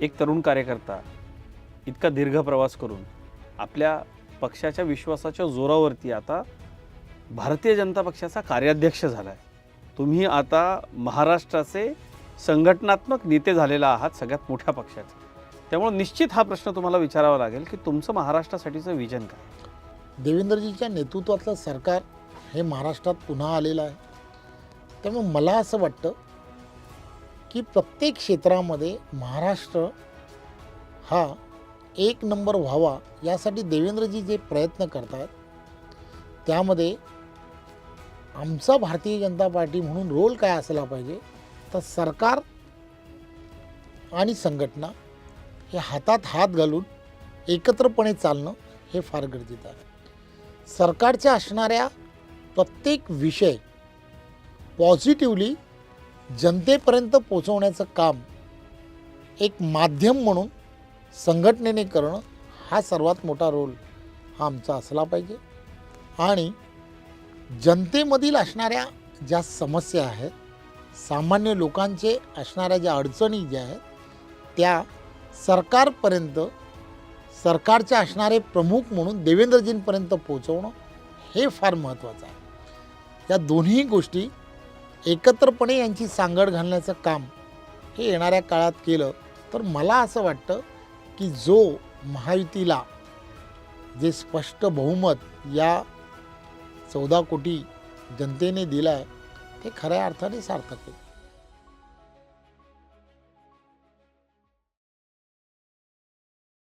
एक तरुण कार्यकर्ता इतका दीर्घ प्रवास करून आपल्या पक्षाच्या विश्वासाच्या जोरावरती आता भारतीय जनता पक्षाचा कार्याध्यक्ष झाला आहे तुम्ही आता महाराष्ट्राचे संघटनात्मक नेते झालेला आहात सगळ्यात मोठ्या पक्षाचे. त्यामुळे निश्चित हा प्रश्न तुम्हाला विचारावा लागेल की तुमचं महाराष्ट्रासाठीचं विजन काय? देवेंद्रजीच्या नेतृत्वातलं सरकार हे महाराष्ट्रात पुन्हा आलेलं आहे. त्यामुळे मला असं वाटतं की प्रत्येक क्षेत्रामध्ये महाराष्ट्र हा एक नंबर व्हावा यासाठी देवेंद्रजी जे प्रयत्न करतात त्यामध्ये आमचा भारतीय जनता पार्टी म्हणून रोल काय असला पाहिजे तर सरकार आणि संघटना हे हातात हात घालून एकत्रपणे चालणं हे फार गरजेचं आहे. सरकारच्या असणाऱ्या प्रत्येक विषय पॉझिटिव्हली जनतेपर्यंत पोचवण्याचं काम एक माध्यम म्हणून संघटनेने करणं हा सर्वात मोठा रोल हा आमचा असला पाहिजे. आणि जनतेमधील असणाऱ्या ज्या समस्या आहेत सामान्य लोकांचे असणाऱ्या ज्या अडचणी ज्या आहेत त्या सरकारपर्यंत सरकारचे असणारे प्रमुख म्हणून देवेंद्रजींपर्यंत पोचवणं हे फार महत्त्वाचं आहे. या दोन्ही गोष्टी एकत्रपणे यांची सांगड घालण्याचं काम हे येणाऱ्या काळात केलं तर मला असं वाटतं की जो महायुतीला जे स्पष्ट बहुमत या चौदा कोटी जनतेने दिलं आहे ते खऱ्या अर्थाने सार्थक होईल